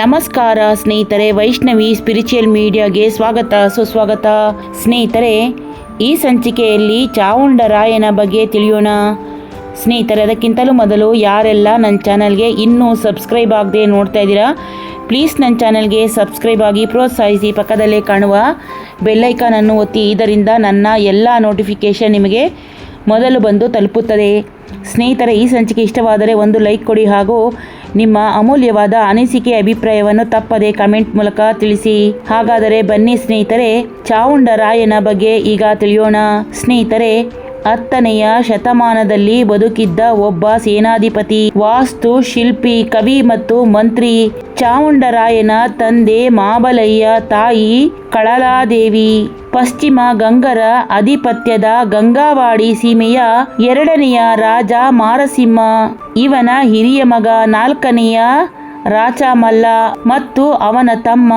ನಮಸ್ಕಾರ ಸ್ನೇಹಿತರೆ, ವೈಷ್ಣವಿ ಸ್ಪಿರಿಚುಯಲ್ ಮೀಡಿಯಾಗೆ ಸ್ವಾಗತ, ಸುಸ್ವಾಗತ. ಸ್ನೇಹಿತರೆ, ಈ ಸಂಚಿಕೆಯಲ್ಲಿ ಚಾವುಂಡರಾಯನ ಬಗ್ಗೆ ತಿಳಿಯೋಣ. ಸ್ನೇಹಿತರೆ, ಅದಕ್ಕಿಂತಲೂ ಮೊದಲು ಯಾರೆಲ್ಲ ನನ್ನ ಚಾನಲ್ಗೆ ಇನ್ನೂ ಸಬ್ಸ್ಕ್ರೈಬ್ ಆಗದೆ ನೋಡ್ತಾ ಇದ್ದೀರಾ, ಪ್ಲೀಸ್ ನನ್ನ ಚಾನಲ್ಗೆ ಸಬ್ಸ್ಕ್ರೈಬ್ ಆಗಿ ಪ್ರೋತ್ಸಾಹಿಸಿ ಪಕ್ಕದಲ್ಲೇ ಕಾಣುವ ಬೆಲ್ಲೈಕಾನನ್ನು ಒತ್ತಿ, ಇದರಿಂದ ನನ್ನ ಎಲ್ಲ ನೋಟಿಫಿಕೇಷನ್ ನಿಮಗೆ ಮೊದಲು ಬಂದು ತಲುಪುತ್ತದೆ. ಸ್ನೇಹಿತರೆ, ಈ ಸಂಚಿಕೆ ಇಷ್ಟವಾದರೆ ಒಂದು ಲೈಕ್ ಕೊಡಿ ಹಾಗೂ ನಿಮ್ಮ ಅಮೂಲ್ಯವಾದ ಅನಿಸಿಕೆ ಅಭಿಪ್ರಾಯವನ್ನು ತಪ್ಪದೆ ಕಮೆಂಟ್ ಮೂಲಕ ತಿಳಿಸಿ. ಹಾಗಾದರೆ ಬನ್ನಿ ಸ್ನೇಹಿತರೆ, ಚಾವುಂಡರಾಯನ ಬಗ್ಗೆ ಈಗ ತಿಳಿಯೋಣ. ಸ್ನೇಹಿತರೆ ಹತ್ತನೆಯ ಶತಮಾನದಲ್ಲಿ ಬದುಕಿದ್ದ ಒಬ್ಬ ಸೇನಾಧಿಪತಿ, ವಾಸ್ತು ಶಿಲ್ಪಿ, ಕವಿ ಮತ್ತು ಮಂತ್ರಿ ಚಾಮುಂಡರಾಯನ ತಂದೆ ಮಾಬಲಯ್ಯ ತಾಯಿ ಕಳಲಾದೇವಿ. ಪಶ್ಚಿಮ ಗಂಗರ ಅಧಿಪತ್ಯದ ಗಂಗಾವಾಡಿ ಸೀಮೆಯ ಎರಡನೆಯ ರಾಜ ಮಾರಸಿಂಹ. ಇವನ ಹಿರಿಯ ಮಗ ನಾಲ್ಕನೆಯ ರಾಚಾಮಲ್ಲ ಮತ್ತು ಅವನ ತಮ್ಮ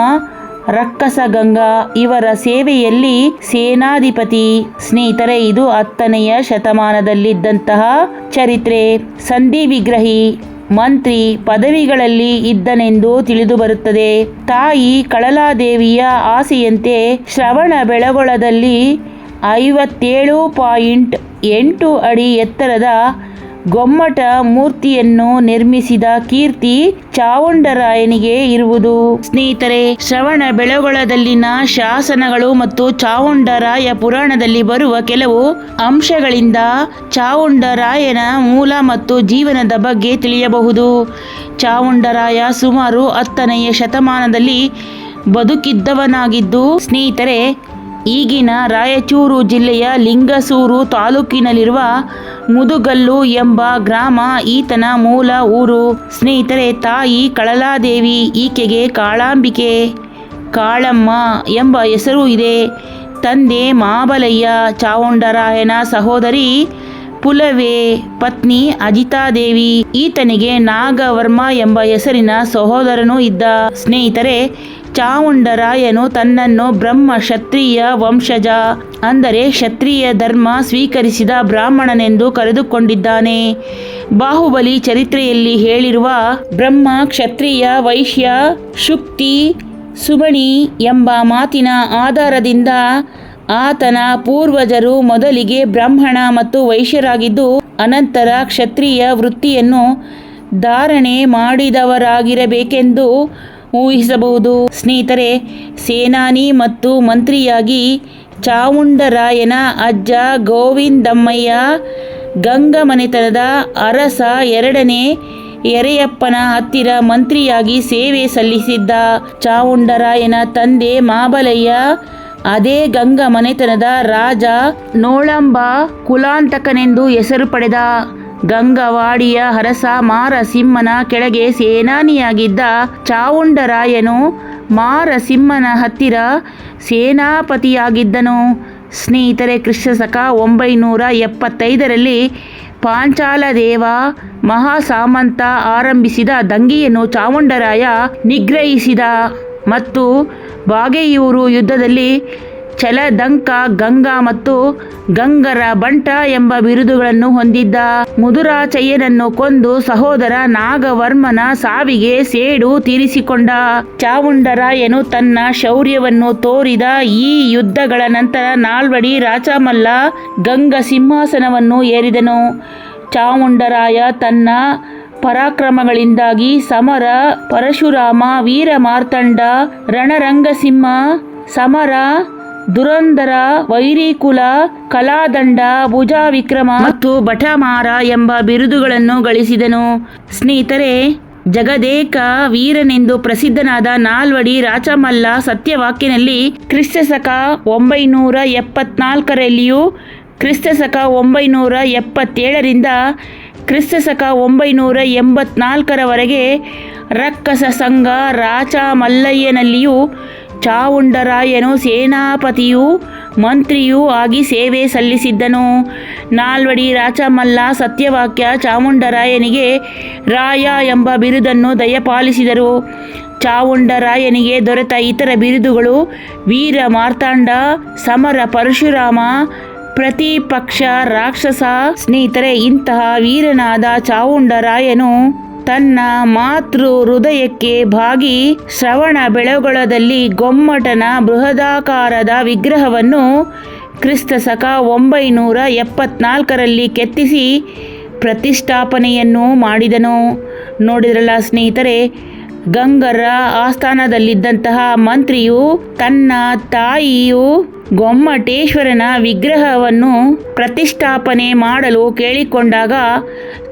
ರಕ್ಕಸಗಂಗಾ ಇವರ ಸೇವೆಯಲ್ಲಿ ಸೇನಾಧಿಪತಿ, ಸ್ನೇಹಿತರೆ, ಇದು ಹತ್ತನೆಯ ಶತಮಾನದಲ್ಲಿದ್ದಂತಹ ಚರಿತ್ರೆ. ಸಂಧಿ ವಿಗ್ರಹಿ, ಮಂತ್ರಿ ಪದವಿಗಳಲ್ಲಿ ಇದ್ದನೆಂದು ತಿಳಿದು ಬರುತ್ತದೆ. ತಾಯಿ ಕಳಲಾದೇವಿಯ ಆಸೆಯಂತೆ ಶ್ರವಣ ಬೆಳಗೊಳದಲ್ಲಿ ಐವತ್ತೇಳು ಪಾಯಿಂಟ್ ಎಂಟು ಅಡಿ ಎತ್ತರದ ಗೊಮ್ಮಟ ಮೂರ್ತಿಯನ್ನು ನಿರ್ಮಿಸಿದ ಕೀರ್ತಿ ಚಾವುಂಡರಾಯನಿಗೆ ಇರುವುದು. ಸ್ನೇಹಿತರೆ, ಶ್ರವಣ ಬೆಳಗೊಳದಲ್ಲಿನ ಶಾಸನಗಳು ಮತ್ತು ಚಾವುಂಡರಾಯ ಪುರಾಣದಲ್ಲಿ ಬರುವ ಕೆಲವು ಅಂಶಗಳಿಂದ ಚಾವುಂಡರಾಯನ ಮೂಲ ಮತ್ತು ಜೀವನದ ಬಗ್ಗೆ ತಿಳಿಯಬಹುದು. ಚಾವುಂಡರಾಯ ಸುಮಾರು ಹತ್ತನೆಯ ಶತಮಾನದಲ್ಲಿ ಬದುಕಿದ್ದವನಾಗಿದ್ದು, ಸ್ನೇಹಿತರೆ, ಈಗಿನ ರಾಯಚೂರು ಜಿಲ್ಲೆಯ ಲಿಂಗಸೂರು ತಾಲೂಕಿನಲ್ಲಿರುವ ಮುದುಗಲ್ಲು ಎಂಬ ಗ್ರಾಮ ಈತನ ಮೂಲ ಊರು. ಸ್ನೇಹಿತರೆ, ತಾಯಿ ಕಳಲಾದೇವಿ, ಈಕೆಗೆ ಕಾಳಾಂಬಿಕೆ. ಕಾಳಮ್ಮ ಎಂಬ ಹೆಸರು ಇದೆ. ತಂದೆ ಮಾಬಲಯ್ಯ ಚಾವುಂಡರಾಯನ ಸಹೋದರಿ ಪುಲವೆ, ಪತ್ನಿ ಅಜಿತಾದೇವಿ. ಈತನಿಗೆ ನಾಗವರ್ಮ ಎಂಬ ಹೆಸರಿನ ಸಹೋದರನೂ ಇದ್ದ. ಸ್ನೇಹಿತರೆ ಚಾವುಂಡರಾಯನು ತನ್ನನ್ನು ಬ್ರಹ್ಮ ಕ್ಷತ್ರಿಯ ವಂಶಜ, ಅಂದರೆ ಕ್ಷತ್ರಿಯ ಧರ್ಮ ಸ್ವೀಕರಿಸಿದ ಬ್ರಾಹ್ಮಣನೆಂದು ಕರೆದುಕೊಂಡಿದ್ದಾನೆ. ಬಾಹುಬಲಿ ಚರಿತ್ರೆಯಲ್ಲಿ ಹೇಳಿರುವ ಬ್ರಹ್ಮ, ಕ್ಷತ್ರಿಯ, ವೈಶ್ಯ, ಶುಕ್ತಿ ಸುಬಣಿ ಎಂಬ ಮಾತಿನ ಆಧಾರದಿಂದ ಆತನ ಪೂರ್ವಜರು ಮೊದಲಿಗೆ ಬ್ರಾಹ್ಮಣ ಮತ್ತು ವೈಶ್ಯರಾಗಿದ್ದು, ಅನಂತರ ಕ್ಷತ್ರಿಯ ವೃತ್ತಿಯನ್ನು ಧಾರಣೆ ಮಾಡಿದವರಾಗಿರಬೇಕೆಂದು ಊಹಿಸಬಹುದು. ಸ್ನೇಹಿತರೆ, ಸೇನಾನಿ ಮತ್ತು ಮಂತ್ರಿಯಾಗಿ ಚಾವುಂಡರಾಯನ ಅಜ್ಜ ಗೋವಿಂದಮ್ಮಯ್ಯ ಗಂಗಮನೆತನದ ಅರಸ ಎರಡನೇ ಎರೆಯಪ್ಪನ ಹತ್ತಿರ ಮಂತ್ರಿಯಾಗಿ ಸೇವೆ ಸಲ್ಲಿಸಿದ್ದ ಚಾವುಂಡರಾಯನ ತಂದೆ ಮಾಬಲಯ್ಯ, ಅದೇ ಗಂಗಮನೆತನದ ರಾಜ ನೋಳಂಬ ಕುಲಾಂತಕನೆಂದು ಹೆಸರು ಪಡೆದ. ಗಂಗವಾಡಿಯ ಹರಸ ಮಾರಸಿಂಹನ ಕೆಳಗೆ ಸೇನಾನಿಯಾಗಿದ್ದ ಚಾವುಂಡರಾಯನು ಮಾರಸಿಂಹನ ಹತ್ತಿರ ಸೇನಾಪತಿಯಾಗಿದ್ದನು. ಸ್ನೇಹಿತರೆ ಕೃಷ್ಣಸಕ ಒಂಬೈನೂರ ಎಪ್ಪತ್ತೈದರಲ್ಲಿ ಪಾಂಚಾಲದೇವ ಮಹಾಸಾಮಂತ ಆರಂಭಿಸಿದ ದಂಗೆಯನ್ನು ಚಾವುಂಡರಾಯ ನಿಗ್ರಹಿಸಿದ ಮತ್ತು ಬಾಗೆಯೂರು ಯುದ್ಧದಲ್ಲಿ ಛಲದಂಕ ಗಂಗಾ ಮತ್ತು ಗಂಗರ ಬಂಟ ಎಂಬ ಬಿರುದುಗಳನ್ನು ಹೊಂದಿದ್ದ ಮುದುರಾಚಯ್ಯನನ್ನು ಕೊಂದು ಸಹೋದರ ನಾಗವರ್ಮನ ಸಾವಿಗೆ ಸೇಡು ತೀರಿಸಿಕೊಂಡ ಚಾವುಂಡರಾಯನು ತನ್ನ ಶೌರ್ಯವನ್ನು ತೋರಿದ ಈ ಯುದ್ಧಗಳ ನಂತರ ನಾಲ್ವಡಿ ರಾಜಮಲ್ಲ ಗಂಗ ಸಿಂಹಾಸನವನ್ನು ಏರಿದನು. ಚಾವುಂಡರಾಯ ತನ್ನ ಪರಾಕ್ರಮಗಳಿಂದಾಗಿ ಸಮರ, ಪರಶುರಾಮ ವೀರ ಮಾರ್ತಂಡ ರಣರಂಗಸಿಂಹ, ಸಮರ ದುರಂದರ ವೈರಿಕುಲ ಕಲಾದಂಡ ಭುಜಾ ವಿಕ್ರಮ ಮತ್ತು ಭಟಮಾರ ಎಂಬ ಬಿರುದುಗಳನ್ನು ಗಳಿಸಿದನು. ಸ್ನೇಹಿತರೆ, ಜಗದೇಕ ವೀರನೆಂದು ಪ್ರಸಿದ್ಧನಾದ ನಾಲ್ವಡಿ ರಾಚಮಲ್ಲ ಸತ್ಯವಾಕ್ಯನಲ್ಲಿ ಕ್ರಿಸ್ತಶಕ ಒಂಬೈನೂರ ಎಪ್ಪತ್ನಾಲ್ಕರಲ್ಲಿಯೂ ಕ್ರಿಸ್ತಶಕ ಒಂಬೈನೂರ ಎಪ್ಪತ್ತೇಳರಿಂದ ಕ್ರಿಸ್ತಶಕ ಒಂಬೈನೂರ ಎಂಬತ್ನಾಲ್ಕರವರೆಗೆ ರಕ್ಕಸ ಸಂಘ ರಾಚಮಲ್ಲಯ್ಯನಲ್ಲಿಯೂ ಚಾವುಂಡರಾಯನು ಸೇನಾಪತಿಯೂ ಮಂತ್ರಿಯೂ ಆಗಿ ಸೇವೆ ಸಲ್ಲಿಸಿದ್ದನು. ನಾಲ್ವಡಿ ರಾಚಮಲ್ಲ ಸತ್ಯವಾಕ್ಯ ಚಾಮುಂಡರಾಯನಿಗೆ ರಾಯ ಎಂಬ ಬಿರುದನ್ನು ದಯಪಾಲಿಸಿದರು. ಚಾವುಂಡರಾಯನಿಗೆ ದೊರೆತ ಇತರ ಬಿರುದುಗಳು ವೀರ ಮಾರ್ತಾಂಡ, ಸಮರ ಪರಶುರಾಮ, ಪ್ರತಿಪಕ್ಷ ರಾಕ್ಷಸ ಸ್ನೇಹಿತರೆ, ಇಂತಹ ವೀರನಾದ ಚಾವುಂಡರಾಯನು ತನ್ನ ಮಾತೃ ಹೃದಯಕ್ಕೆ ಭಾಗಿ ಶ್ರವಣ ಬೆಳಗೊಳದಲ್ಲಿ ಗೊಮ್ಮಟನ ಬೃಹದಾಕಾರದ ವಿಗ್ರಹವನ್ನು ಕ್ರಿಸ್ತ ಶಕ ಒಂಬೈನೂರ ಎಪ್ಪತ್ನಾಲ್ಕರಲ್ಲಿ ಕೆತ್ತಿಸಿ ಪ್ರತಿಷ್ಠಾಪನೆಯನ್ನು ಮಾಡಿದನು. ನೋಡಿದ್ರಲ್ಲ ಸ್ನೇಹಿತರೆ, ಗಂಗರ ಆಸ್ಥಾನದಲ್ಲಿದ್ದಂತಹ ಮಂತ್ರಿಯು ತನ್ನ ತಾಯಿಯು ಗೊಮ್ಮಟೇಶ್ವರನ ವಿಗ್ರಹವನ್ನು ಪ್ರತಿಷ್ಠಾಪನೆ ಮಾಡಲು ಕೇಳಿಕೊಂಡಾಗ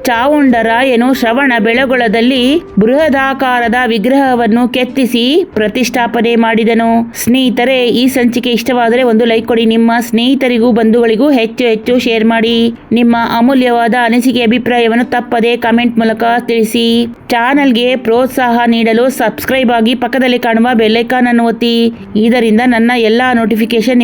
ಚಾವುಂಡರಾಯನು ಶ್ರವಣ ಬೆಳಗೊಳದಲ್ಲಿ ಬೃಹದಾಕಾರದ ವಿಗ್ರಹವನ್ನು ಕೆತ್ತಿಸಿ ಪ್ರತಿಷ್ಠಾಪನೆ ಮಾಡಿದನು. ಸ್ನೇಹಿತರೆ, ಈ ಸಂಚಿಕೆ ಇಷ್ಟವಾದರೆ ಒಂದು ಲೈಕ್ ಕೊಡಿ. ನಿಮ್ಮ ಸ್ನೇಹಿತರಿಗೂ ಬಂಧುಗಳಿಗೂ ಹೆಚ್ಚು ಹೆಚ್ಚು ಶೇರ್ ಮಾಡಿ. ನಿಮ್ಮ ಅಮೂಲ್ಯವಾದ ಅನಿಸಿಕೆ ಅಭಿಪ್ರಾಯವನ್ನು ತಪ್ಪದೆ ಕಮೆಂಟ್ ಮೂಲಕ ತಿಳಿಸಿ. ಚಾನಲ್ಗೆ ಪ್ರೋತ್ಸಾಹ ನೀಡಲು ಸಬ್ಸ್ಕ್ರೈಬ್ ಆಗಿ ಪಕ್ಕದಲ್ಲಿ ಕಾಣುವ ಬೆಲ್ಲೈಕಾನ್ ಅನ್ನು ಒತ್ತಿ. ಇದರಿಂದ ನನ್ನ ಎಲ್ಲಾ ನೋಟಿಫಿಕೇಶನ್